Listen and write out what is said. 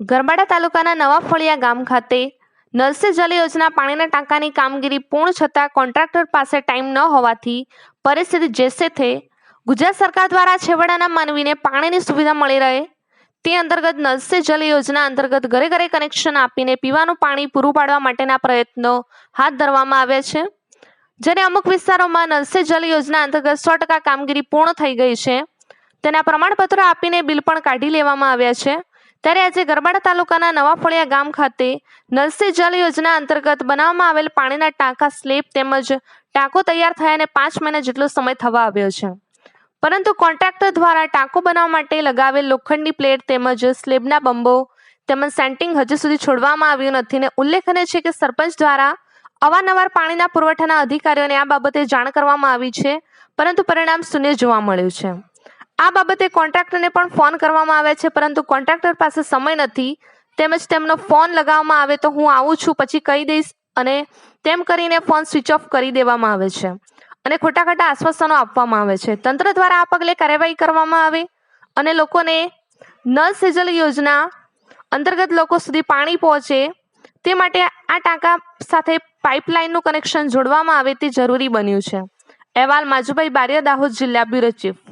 ગરબાડા તાલુકાના નવા ફળિયા ગામ ખાતે નલસે જલ યોજના પાણીના ટાંકાની કામગીરી પૂર્ણ છતાં કોન્ટ્રાક્ટર પાસે ટાઈમ ન હોવાથી પરિસ્થિતિ જેસે થે. ગુજરાત સરકાર દ્વારા છેવાડાના માનવીને પાણીની સુવિધા મળી રહે. તે અંતર્ગત નલસે જલ યોજના અંતર્ગત ઘરે ઘરે કનેક્શન આપીને પીવાનું પાણી પૂરું પાડવા માટેના પ્રયત્નો હાથ ધરવામાં આવ્યા છે. જ્યારે અમુક વિસ્તારોમાં નલસે જલ યોજના અંતર્ગત સો ટકા કામગીરી પૂર્ણ થઈ ગઈ છે. તેના પ્રમાણપત્ર આપીને બિલ પણ કાઢી લેવામાં આવ્યા છે. ત્યારે આજે ગરબાડા તાલુકાના નવા ફળિયા ગામ ખાતે નલ જલ યોજના અંતર્ગત બનાવવામાં આવેલ પાણીના ટાંકા, સ્લેબ તેમજ ટાંકો તૈયાર થયાને પાંચ મહિના જેટલો સમય થવા આવ્યો છે. પરંતુ કોન્ટ્રાક્ટર દ્વારા ટાંકો બનાવવા માટે લગાવેલ લોખંડની પ્લેટ તેમજ સ્લેબના બંબો તેમજ સેન્ટિંગ હજુ સુધી છોડવામાં આવ્યું નથી ને ઉલ્લેખનીય છે કે સરપંચ દ્વારા અવારનવાર પાણીના પુરવઠાના અધિકારીઓને આ બાબતે જાણ કરવામાં આવી છે, પરંતુ પરિણામ શૂન્ય જોવા મળ્યું છે. આ બાબતે કોન્ટ્રાક્ટરને પણ ફોન કરવામાં આવ્યા છે, પરંતુ કોન્ટ્રાક્ટર પાસે સમય નથી, તેમજ તેમનો ફોન લગાવવામાં આવે તો હું આવું છું, પછી કહી દઈશ, અને તેમ કરીને ફોન સ્વિચ ઓફ કરી દેવામાં આવે છે. અને ખોટા ખોટા આશ્વાસનો આપવામાં આવે છે. તંત્ર દ્વારા આ પગલે કાર્યવાહી કરવામાં આવે, અને લોકોને નલ સેજલ યોજના અંતર્ગત લોકો સુધી પાણી પહોંચે, તે માટે આ ટાંકા સાથે પાઇપલાઇનનું કનેક્શન જોડવામાં આવે તે જરૂરી બન્યું છે. અહેવાલ માજુભાઈ બારિયા, દાહોદ જિલ્લા બ્યુરો ચીફ.